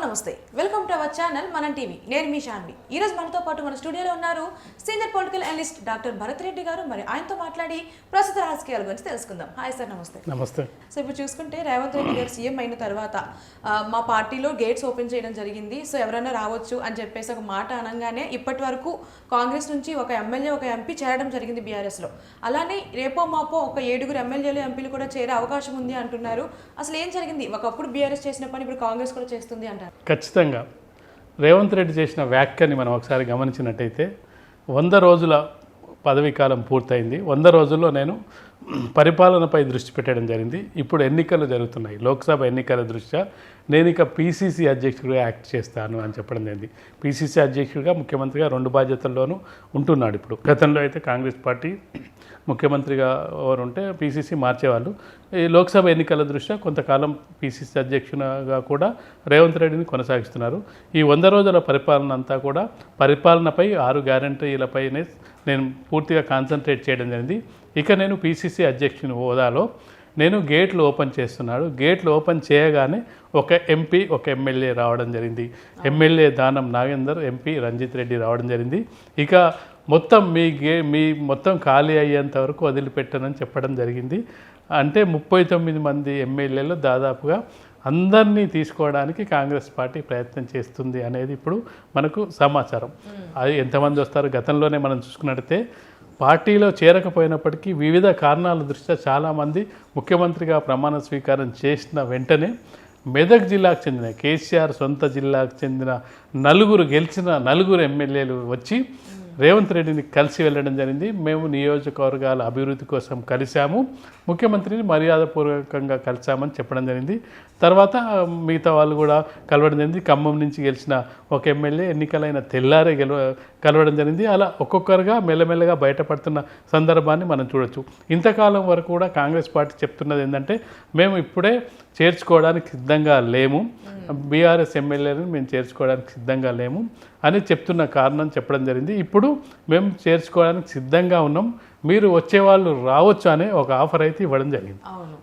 Hello నమస్తే welcome to our channel మనం TV నేను మీ శాన్వి ఈ రోజు మనతో పాటు మన స్టూడియోలో ఉన్నారు senior political analyst doctor Bharat Reddy గారు. మరి ఆయనతో మాట్లాడి ప్రస్తుత రాజకీయాల గురించి తెలుసుకుందాం. హాయ్ సార్ నమస్తే. నమస్తే. సో ఇప్పుడు చూసుకుంటే రేవంత్ రెడ్డి గారు సీఎం అయిన తర్వాత మా పార్టీలో గేట్స్ ఓపెన్ చేయడం జరిగింది. సో ఎవరైనా రావచ్చు అని చెప్పేసి ఒక మాట అనగానే ఇప్పటి వరకు కాంగ్రెస్ నుంచి ఒక ఎమ్మెల్యే ఒక ఎంపీ చేరడం జరిగింది బీఆర్ఎస్లో అలానే రేపో మాపో ఒక ఏడుగురు ఎమ్మెల్యేలు ఎంపీలు కూడా చేరే అవకాశం ఉంది అంటున్నారు. అసలు ఏం జరిగింది? ఒకప్పుడు బీఆర్ఎస్ చేసిన పని ఇప్పుడు కాంగ్రెస్ కూడా చేస్తుంది అంటారు. ఖచ్చితంగా. రేవంత్ రెడ్డి చేసిన వ్యాఖ్యని మనం ఒకసారి గమనించినట్టయితే వంద రోజుల పదవీ కాలం పూర్తయింది. వంద రోజుల్లో నేను పరిపాలనపై దృష్టి పెట్టడం జరిగింది. ఇప్పుడు ఎన్నికలు జరుగుతున్నాయి. లోక్సభ ఎన్నికల దృష్ట్యా నేను ఇక పీసీసీ అధ్యక్షుడిగా యాక్ట్ చేస్తాను అని చెప్పడం జరిగింది పీసీసీ అధ్యక్షుడిగా ముఖ్యమంత్రిగా రెండు బాధ్యతల్లోనూ ఉంటున్నాడు ఇప్పుడు. గతంలో అయితే కాంగ్రెస్ పార్టీ ముఖ్యమంత్రిగా ఎవరు ఉంటే పీసీసీ మార్చేవాళ్ళు. ఈ లోక్సభ ఎన్నికల దృష్ట్యా కొంతకాలం పీసీసీ అధ్యక్షునిగా కూడా రేవంత్ రెడ్డిని కొనసాగిస్తున్నారు. ఈ వంద రోజుల పరిపాలన అంతా కూడా పరిపాలనపై ఆరు గ్యారంటీలపైనే నేను పూర్తిగా కాన్సన్ట్రేట్ చేయడం జరిగింది ఇక నేను పీసీసీ అధ్యక్షుని హోదాలో నేను గేట్లు ఓపెన్ చేస్తున్నాడు. గేట్లు ఓపెన్ చేయగానే ఒక ఎంపీ ఒక ఎమ్మెల్యే రావడం జరిగింది. ఎమ్మెల్యే దానం నాగేందర్ ఎంపీ రంజిత్ రెడ్డి రావడం జరిగింది. ఇక మొత్తం మీ గే మీ మొత్తం ఖాళీ అయ్యేంత వరకు వదిలిపెట్టనని చెప్పడం జరిగింది. అంటే ముప్పై తొమ్మిది మంది ఎమ్మెల్యేలు దాదాపుగా అందరినీ తీసుకోవడానికి కాంగ్రెస్ పార్టీ ప్రయత్నం చేస్తుంది అనేది ఇప్పుడు మనకు సమాచారం. అది ఎంతమంది వస్తారు? గతంలోనే మనం చూసుకున్నట్టయితే పార్టీలో చేరకపోయినప్పటికీ వివిధ కారణాల దృష్ట్యా చాలామంది ముఖ్యమంత్రిగా ప్రమాణ స్వీకారం చేసిన వెంటనే మెదక్ జిల్లాకు చెందిన కేసీఆర్ సొంత జిల్లాకు చెందిన నలుగురు గెలిచిన నలుగురు ఎమ్మెల్యేలు వచ్చి రేవంత్ రెడ్డిని కలిసి వెళ్ళడం జరిగింది. మేము నియోజకవర్గాల అభివృద్ధి కోసం కలిశాము. ముఖ్యమంత్రిని మర్యాదపూర్వకంగా కలిశామని చెప్పడం జరిగింది. తర్వాత మిగతా వాళ్ళు కూడా కలవడం జరిగింది. ఖమ్మం నుంచి గెలిచిన ఒక ఎమ్మెల్యే ఎన్నికలైన తెల్లారే గెలవ కలవడం జరిగింది. అలా ఒక్కొక్కరుగా మెల్లమెల్లగా బయటపడుతున్న సందర్భాన్ని మనం చూడొచ్చు. ఇంతకాలం వరకు కూడా కాంగ్రెస్ పార్టీ చెప్తున్నది ఏంటంటే మేము ఇప్పుడే చేర్చుకోవడానికి సిద్ధంగా లేము. బీఆర్ఎస్ ఎమ్మెల్యేలను మేము చేర్చుకోవడానికి సిద్ధంగా లేము అని చెప్తున్న కారణం చెప్పడం జరిగింది. ఇప్పుడు మేము చేర్చుకోవడానికి సిద్ధంగా ఉన్నాం. మీరు వచ్చేవాళ్ళు రావచ్చు అనే ఒక ఆఫర్ అయితే ఇవ్వడం జరిగింది. అవును.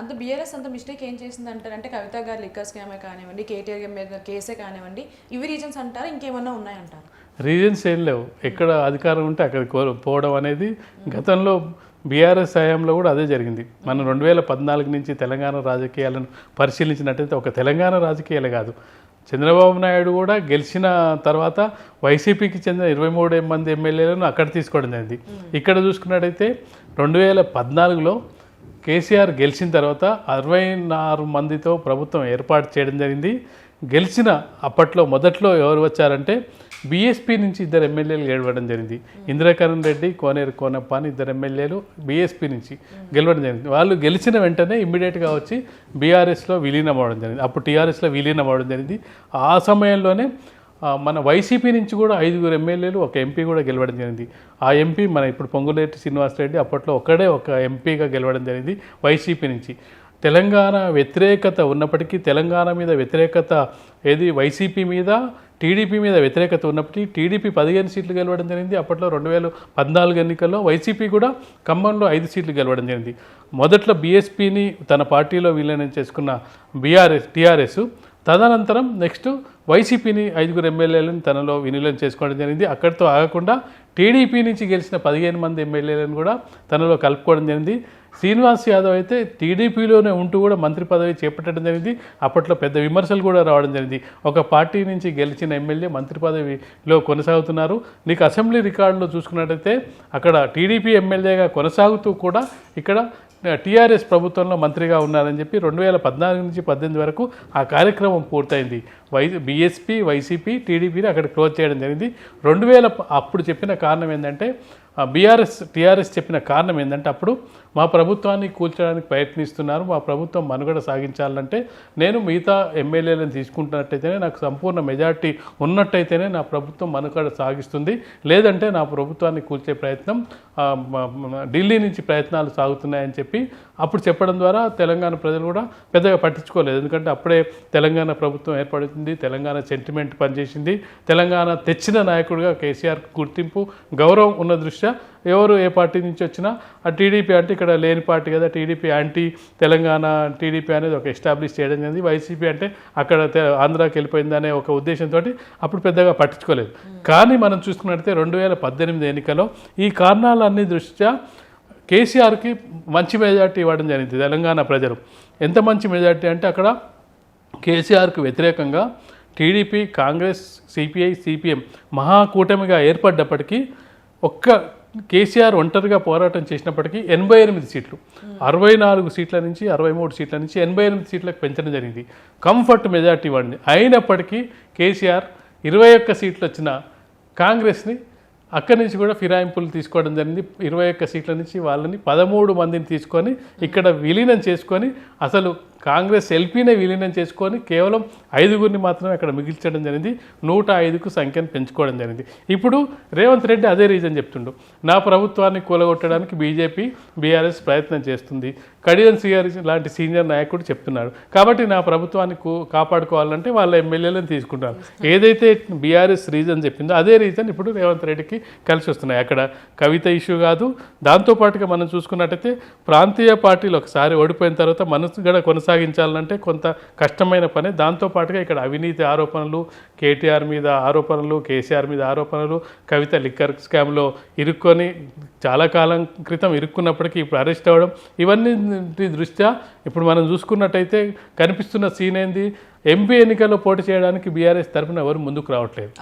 అంత బీఆర్ఎస్ అంత మిస్టేక్ ఏం చేసింది అంటారు అంటే కవిత గారు లిక్కర్ స్కామే కానివ్వండి కేటీఆర్ మీద కేసే కానివ్వండి ఇవి రీజన్స్ అంటారు? ఇంకేమన్నా ఉన్నాయంటారు? రీజన్స్ ఏం లేవు. ఎక్కడ అధికారం ఉంటే అక్కడ పోవడం అనేది గతంలో బీఆర్ఎస్ హయాంలో కూడా అదే జరిగింది. మనం రెండు వేల పద్నాలుగు నుంచి తెలంగాణ రాజకీయాలను పరిశీలించినట్టయితే ఒక తెలంగాణ రాజకీయాలే కాదు. చంద్రబాబు నాయుడు కూడా గెలిచిన తర్వాత వైసీపీకి చెందిన ఇరవై మూడు మంది ఎమ్మెల్యేలను అక్కడ తీసుకోవడం జరిగింది. ఇక్కడ చూసుకున్నట్టయితే రెండు వేల పద్నాలుగులో కేసీఆర్ గెలిచిన తర్వాత అరవై నాలుగు మందితో ప్రభుత్వం ఏర్పాటు చేయడం జరిగింది. గెలిచిన అప్పట్లో మొదట్లో ఎవరు వచ్చారంటే బీఎస్పీ నుంచి ఇద్దరు ఎమ్మెల్యేలు గెలవడం జరిగింది. ఇంద్రకరణ్ రెడ్డి కోనేరు కోనప్ప అని ఇద్దరు ఎమ్మెల్యేలు బీఎస్పీ నుంచి గెలవడం జరిగింది. వాళ్ళు గెలిచిన వెంటనే ఇమ్మీడియట్గా వచ్చి బీఆర్ఎస్లో విలీనం అవ్వడం జరిగింది. అప్పుడు టీఆర్ఎస్లో విలీనం అవ్వడం జరిగింది. ఆ సమయంలోనే మన వైసీపీ నుంచి కూడా ఐదుగురు ఎమ్మెల్యేలు ఒక ఎంపీ కూడా గెలవడం జరిగింది. ఆ ఎంపీ మన ఇప్పుడు పొంగులేటి శ్రీనివాసరెడ్డి అప్పట్లో ఒక్కడే ఒక ఎంపీగా గెలవడం జరిగింది వైసీపీ నుంచి. తెలంగాణ వ్యతిరేకత ఉన్నప్పటికీ తెలంగాణ మీద వ్యతిరేకత ఏది? వైసీపీ మీద టీడీపీ మీద వ్యతిరేకత ఉన్నప్పటికీ టీడీపీ పదిహేను సీట్లు గెలవడం జరిగింది. అప్పట్లో రెండు వేల పద్నాలుగు ఎన్నికల్లో వైసీపీ కూడా ఖమ్మంలో ఐదు సీట్లు గెలవడం జరిగింది. మొదట్లో బీఎస్పీని తన పార్టీలో విలీనం చేసుకున్న బీఆర్ఎస్ టీఆర్ఎస్. తదనంతరం నెక్స్ట్ వైసీపీని ఐదుగురు ఎమ్మెల్యేలను తనలో విలీనం చేసుకోవడం జరిగింది. అక్కడితో ఆగకుండా టీడీపీ నుంచి గెలిచిన పదిహేను మంది ఎమ్మెల్యేలను కూడా తనలో కలుపుకోవడం జరిగింది. శ్రీనివాస్ యాదవ్ అయితే టీడీపీలోనే ఉంటూ కూడా మంత్రి పదవి చేపట్టడం జరిగింది. అప్పట్లో పెద్ద విమర్శలు కూడా రావడం జరిగింది. ఒక పార్టీ నుంచి గెలిచిన ఎమ్మెల్యే మంత్రి పదవిలో కొనసాగుతున్నారు. నీకు అసెంబ్లీ రికార్డులో చూసుకున్నట్టయితే అక్కడ టీడీపీ ఎమ్మెల్యేగా కొనసాగుతూ కూడా ఇక్కడ టీఆర్ఎస్ ప్రభుత్వంలో మంత్రిగా ఉన్నారని చెప్పి రెండు వేల పద్నాలుగు నుంచి పద్దెనిమిది వరకు ఆ కార్యక్రమం పూర్తయింది. వై బీఎస్పీ వైసీపీ టీడీపీని అక్కడ క్లోజ్ చేయడం జరిగింది. రెండు వేల అప్పుడు చెప్పిన కారణం ఏంటంటే బీఆర్ఎస్ టీఆర్ఎస్ చెప్పిన కారణం ఏంటంటే అప్పుడు మా ప్రభుత్వాన్ని కూల్చడానికి ప్రయత్నిస్తున్నారు మా ప్రభుత్వం మనుగడ సాగించాలంటే నేను మిగతా ఎమ్మెల్యేలను తీసుకుంటున్నట్టయితేనే నాకు సంపూర్ణ మెజార్టీ ఉన్నట్టయితేనే నా ప్రభుత్వం మనుగడ సాగిస్తుంది. లేదంటే నా ప్రభుత్వాన్ని కూల్చే ప్రయత్నం ఢిల్లీ నుంచి ప్రయత్నాలు సాగుతున్నాయని చెప్పి అప్పుడు చెప్పడం ద్వారా తెలంగాణ ప్రజలు కూడా పెద్దగా పట్టించుకోలేదు. ఎందుకంటే అప్పుడే తెలంగాణ ప్రభుత్వం ఏర్పడుతుంది తెలంగాణ సెంటిమెంట్ పనిచేసింది. తెలంగాణ తెచ్చిన నాయకుడిగా కేసీఆర్ గుర్తింపు గౌరవం ఉన్న దృష్ట్యా దృష్ట్యా ఎవరు ఏ పార్టీ నుంచి వచ్చినా ఆ టీడీపీ అంటే ఇక్కడ లేని పార్టీ కదా టీడీపీ యాంటీ తెలంగాణ టీడీపీ అనేది ఒక ఎస్టాబ్లిష్ చేయడం జరిగింది. వైసీపీ అంటే అక్కడ ఆంధ్రాకి వెళ్ళిపోయిందనే ఒక ఉద్దేశంతో అప్పుడు పెద్దగా పట్టించుకోలేదు. కానీ మనం చూసుకున్నట్లయితే రెండు వేల పద్దెనిమిది ఎన్నికలో ఈ కారణాలన్నీ దృష్ట్యా కేసీఆర్కి మంచి మెజార్టీ ఇవ్వడం జరిగింది తెలంగాణ ప్రజలు. ఎంత మంచి మెజార్టీ అంటే అక్కడ కేసీఆర్కు వ్యతిరేకంగా టీడీపీ కాంగ్రెస్ సిపిఐ సిపిఎం మహాకూటమిగా ఏర్పడ్డప్పటికీ ఒక్క కేసీఆర్ ఒంటరిగా పోరాటం చేసినప్పటికీ ఎనభై ఎనిమిది సీట్లు అరవై నాలుగు సీట్ల నుంచి అరవై మూడు సీట్ల నుంచి ఎనభై ఎనిమిది సీట్లకు పెంచడం జరిగింది. కంఫర్ట్ మెజార్టీ ఇవ్వండి అయినప్పటికీ కేసీఆర్ ఇరవై ఒక్క సీట్లు వచ్చిన కాంగ్రెస్ని అక్కడి నుంచి కూడా ఫిరాయింపులు తీసుకోవడం జరిగింది. ఇరవై ఒక్క సీట్ల నుంచి వాళ్ళని పదమూడు మందిని తీసుకొని ఇక్కడ విలీనం చేసుకొని అసలు కాంగ్రెస్ ఎల్పీనే విలీనం చేసుకొని కేవలం ఐదుగురిని మాత్రమే అక్కడ మిగిల్చడం జరిగింది. నూట ఐదుకు సంఖ్యను పెంచుకోవడం జరిగింది. ఇప్పుడు రేవంత్ రెడ్డి అదే రీజన్ చెప్తుండు. నా ప్రభుత్వాన్ని కూలగొట్టడానికి బీజేపీ బీఆర్ఎస్ ప్రయత్నం చేస్తుంది. కడియన్ సిఆర్ లాంటి సీనియర్ నాయకుడు చెప్తున్నాడు. కాబట్టి నా ప్రభుత్వాన్ని కూ- కాపాడుకోవాలంటే వాళ్ళ ఎమ్మెల్యేలను తీసుకుంటారు. ఏదైతే బీఆర్ఎస్ రీజన్ చెప్పిందో అదే రీజన్ ఇప్పుడు రేవంత్ రెడ్డికి కలిసి వస్తున్నాయి. అక్కడ కవిత ఇష్యూ కాదు. దాంతోపాటుగా మనం చూసుకున్నట్టయితే ప్రాంతీయ పార్టీలు ఒకసారి ఓడిపోయిన తర్వాత మనసు కూడా కొనసాగించాలంటే కొంత కష్టమైన పని. దాంతోపాటుగా ఇక్కడ అవినీతి ఆరోపణలు కేటీఆర్ మీద ఆరోపణలు కేసీఆర్ మీద ఆరోపణలు కవిత లిక్కర్ స్కామ్లో ఇరుక్కొని చాలా కాలం క్రితం ఇరుక్కున్నప్పటికీ ఇప్పుడు అరెస్ట్ అవ్వడం ఇవన్నీ దృష్ట్యా ఇప్పుడు మనం చూసుకున్నట్టయితే కనిపిస్తున్న సీన్ ఏంది? ఎంపీ ఎన్నికల్లో పోటీ చేయడానికి బీఆర్ఎస్ తరఫున ఎవరు ముందుకు రావట్లేదు.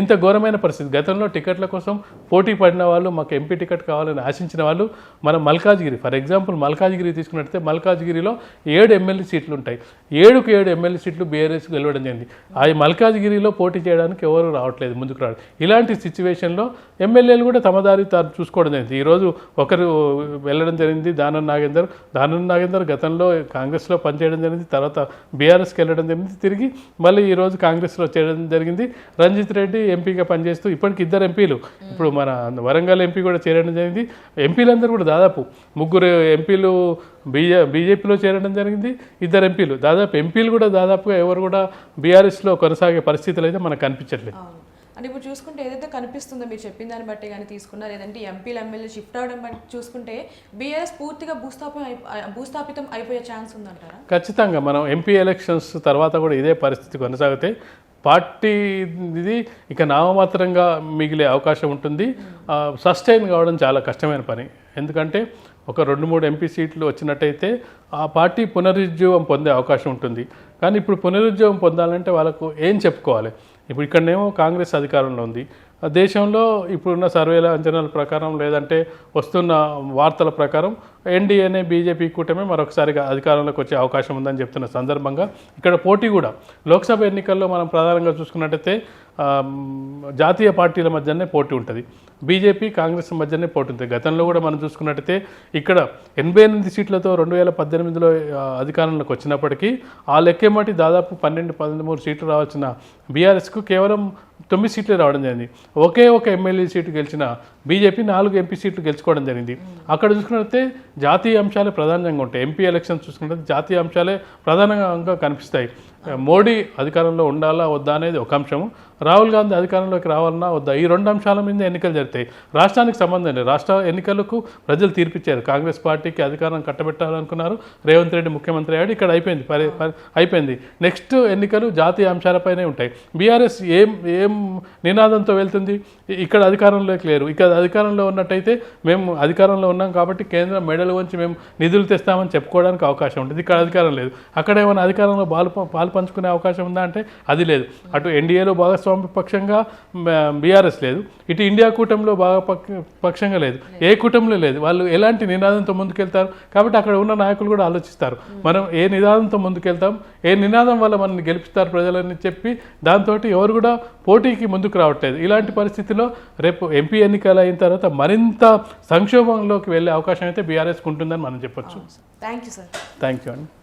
ఇంత ఘోరమైన పరిస్థితి. గతంలో టికెట్ల కోసం పోటీ పడిన వాళ్ళు మాకు ఎంపీ టికెట్ కావాలని ఆశించిన వాళ్ళు మన మల్కాజ్గిరి. ఫర్ ఎగ్జాంపుల్ మల్కాజ్గిరి తీసుకున్నట్టయితే మల్కాజ్గిరిలో ఏడు ఎమ్మెల్యే సీట్లు ఉంటాయి. ఏడుకు ఏడు ఎమ్మెల్యే సీట్లు బీఆర్ఎస్ గెలవడం జరిగింది. ఆ మల్కాజ్గిరిలో పోటీ చేయడానికి ఎవరు రావట్లేదు ముందుకు రావడం. ఇలాంటి సిచ్యువేషన్లో ఎమ్మెల్యేలు కూడా తమ దారి తాను చూసుకోవడం జరిగింది. ఈరోజు ఒకరు వెళ్ళడం జరిగింది దానం నాగేందర్. దానం నాగేందర్ గతంలో కాంగ్రెస్లో పనిచేయడం జరిగింది. తర్వాత బీఆర్ఎస్కి వెళ్ళడం జరిగింది. తిరిగి మళ్ళీ ఈరోజు కాంగ్రెస్లో చేయడం జరిగింది. రంజిత్ రెడ్డి ఎంపీగా పనిచేస్తూ ఇప్పటికి ఇద్దరు ఎంపీలు ఇప్పుడు మన వరంగల్ ఎంపీ కూడా చేరడం జరిగింది. ఎంపీలందరూ కూడా దాదాపు ముగ్గురు ఎంపీలు బీజే బీజేపీలో చేరడం జరిగింది. ఇద్దరు ఎంపీలు. దాదాపు ఎంపీలు కూడా దాదాపుగా ఎవరు కూడా బీఆర్ఎస్లో కొనసాగే పరిస్థితులు అయితే మనకు కనిపించట్లేదు. అంటే ఇప్పుడు చూసుకుంటే ఏదైతే కనిపిస్తుందో మీరు చెప్పిన దాన్ని బట్టి కానీ తీసుకున్నా లేదంటే ఎంపీలు ఎమ్మెల్యే షిఫ్ట్ అవడం బట్టి చూసుకుంటే బీఆర్ఎస్ పూర్తిగా భూస్థాపం భూస్థాపితం అయిపోయే ఛాన్స్ ఉందంటారా? ఖచ్చితంగా మనం ఎంపీ ఎలక్షన్స్ తర్వాత కూడా ఇదే పరిస్థితి కొనసాగితే పార్టీ ఇది ఇక నామమాత్రంగా మిగిలే అవకాశం ఉంటుంది. సస్టైన్ కావడం చాలా కష్టమైన పని. ఎందుకంటే ఒక రెండు మూడు ఎంపీ సీట్లు వచ్చినట్టయితే ఆ పార్టీ పునరుజ్జీవం పొందే అవకాశం ఉంటుంది. కానీ ఇప్పుడు పునరుజ్జీవం పొందాలంటే వాళ్ళకు ఏం చెప్పుకోవాలి? ఇప్పుడు ఇక్కడనేమో కాంగ్రెస్ అధికారంలో ఉంది. ఆ దేశంలో ఇప్పుడున్న సర్వేల అంచనాల ప్రకారం లేదంటే వస్తున్న వార్తల ప్రకారం ఎన్డీఏనే బీజేపీ కూటమి మరొకసారిగా అధికారంలోకి వచ్చే అవకాశం ఉందని చెప్తున్న సందర్భంగా ఇక్కడ పోటీ కూడా లోక్సభ ఎన్నికల్లో మనం ప్రధానంగా చూసుకున్నట్టయితే జాతీయ పార్టీల మధ్యనే పోటీ ఉంటుంది. బీజేపీ కాంగ్రెస్ మధ్యనే పోటీ ఉంటుంది. గతంలో కూడా మనం చూసుకున్నట్టయితే ఇక్కడ ఎనభై ఎనిమిది సీట్లతో రెండు వేల పద్దెనిమిదిలో అధికారంలోకి వచ్చినప్పటికీ ఆ లెక్కేమటి దాదాపు పన్నెండు పదమూడు సీట్లు రావాల్సిన బీఆర్ఎస్కు కేవలం తొమ్మిది సీట్లు రావడం జరిగింది. ఒకే ఒక ఎమ్మెల్యే సీటు గెలిచిన బీజేపీ నాలుగు ఎంపీ సీట్లు గెలుచుకోవడం జరిగింది. అక్కడ చూసుకున్నట్లయితే జాతీయ అంశాలే ప్రధానంగా ఉంటాయి. ఎంపీ ఎలక్షన్స్ చూసుకుంటే జాతీయ అంశాలే ప్రధానంగా కనిపిస్తాయి. మోడీ అధికారంలో ఉండాలా వద్దా అనేది ఒక అంశము. రాహుల్ గాంధీ అధికారంలోకి రావాలన్నా వద్దా? ఈ రెండు అంశాల మీద ఎన్నికలు జరుగుతాయి. రాష్ట్రానికి సంబంధం లేదు రాష్ట్ర ఎన్నికలకు ప్రజలు తీర్పిచ్చారు. కాంగ్రెస్ పార్టీకి అధికారం కట్టబెట్టాలనుకున్నారు. రేవంత్ రెడ్డి ముఖ్యమంత్రి అయ్యాడు. ఇక్కడ అయిపోయింది. పరి పరి- అయిపోయింది. నెక్స్ట్ ఎన్నికలు జాతీయ అంశాలపైనే ఉంటాయి. బీఆర్ఎస్ ఏం ఏం నినాదంతో వెళ్తుంది? ఇక్కడ అధికారంలోకి లేరు. ఇక్కడ అధికారంలో ఉన్నట్టయితే మేము అధికారంలో ఉన్నాం కాబట్టి కేంద్రం మెడలు వంచి మేము నిధులు తెస్తామని చెప్పుకోవడానికి అవకాశం ఉంటుంది. ఇక్కడ అధికారం లేదు. అక్కడ ఏమైనా అధికారంలో బాలు పాలు పంచుకునే అవకాశం ఉందా అంటే అది లేదు. అటు ఎన్డీఏలో భాగస్వామ్య పక్షంగా బీఆర్ఎస్ లేదు. ఇటు ఇండియా కూటమిలో పక్ష- పక్షంగా లేదు. ఏ కూటమిలో లేదు. వాళ్ళు ఎలాంటి నినాదంతో ముందుకెళ్తారు? కాబట్టి అక్కడ ఉన్న నాయకులు కూడా ఆలోచిస్తారు. మనం ఏ నినాదంతో ముందుకెళ్తాం? ఏ నినాదం వల్ల మనల్ని గెలిపిస్తారు ప్రజలని చెప్పి దాంతో ఎవరు కూడా పోటీకి ముందుకు రావట్లేదు. ఇలాంటి పరిస్థితిలో రేపు ఎంపీ ఎన్నికలు అయిన తర్వాత మరింత సంక్షోభంలోకి వెళ్ళే అవకాశం అయితే బీఆర్ఎస్కి ఉంటుందని మనం చెప్పొచ్చు. Thank you sir. Thank you అండి.